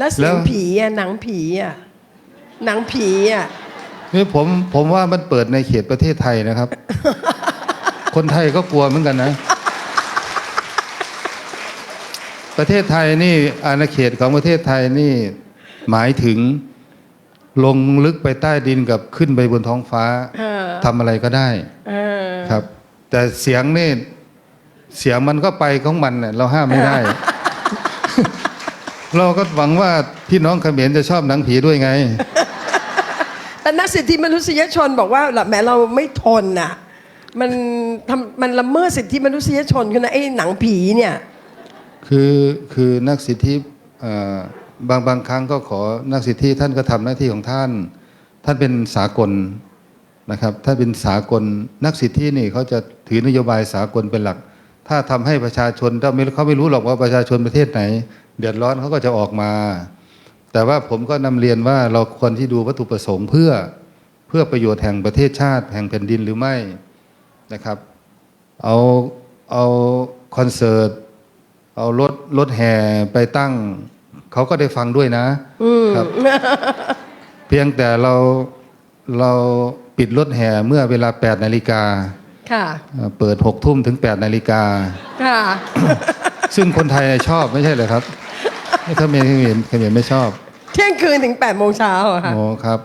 แล้วเสียงผีอะหนังผีอะหนังผีอะนี่ผมผมว่ามันเปิดในเขตประเทศไทยนะครับ คนไทยก็กลัวเหมือนกันนะ ประเทศไทยนี่อาณาเขตของประเทศไทยนี่หมายถึง ลงลึกไปใต้ดินกับขึ้นไปบนท้องฟ้าเออทำอะไรก็ได้เออครับ แต่เสียงนี่เสียงมันก็ไปของมันเนี่ยเราห้ามไม่ได้ เราก็หวังว่าพี่น้องเขมรจะชอบหนังผีด้วยไง แต่นักสิทธิมนุษยชนบอกว่าแหมเราไม่ทนน่ะ มันทำมันละเมิดสิทธิมนุษยชนคือนะไอ้หนังผีเนี่ยคือคือนักสิทธิเอ่อบางบางครั้งก็ขอนักสิทธิท่านก็ทำหน้าที่ของท่าน ท่านเป็นสากลนะครับท่านเป็นสากลนักสิทธินี่เขาจะถือนโยบายสากลเป็นหลัก ถ้าทำให้ประชาชนถ้าไม่เขาไม่รู้หรอกว่าประชาชนประเทศไหน เดือดร้อนเขาก็จะออกมา แต่ว่าผมก็นำเรียนว่าเราควรที่ดูวัตถุประสงค์เพื่อเพื่อประโยชน์แห่งประเทศชาติ แห่งแผ่นดินหรือไม่นะครับ เอาเอาคอนเสิร์ตเอารถรถแห่ไปตั้ง เขาก็ได้ฟังด้วยนะอืมครับ เพียงแต่เราเราปิดรถแห่เมื่อเวลา8นาฬิกา ค่ะเอ่อเปิด6ทุ่มถึง8นาฬิกาค่ะ ซึ่งคนไทยชอบไม่ใช่เหรอครับถ้าเมนเขมรเขมรไม่ชอบ เที่ยงคืนถึง8ปดโมงเช้าอะค่ะโอ้ครับ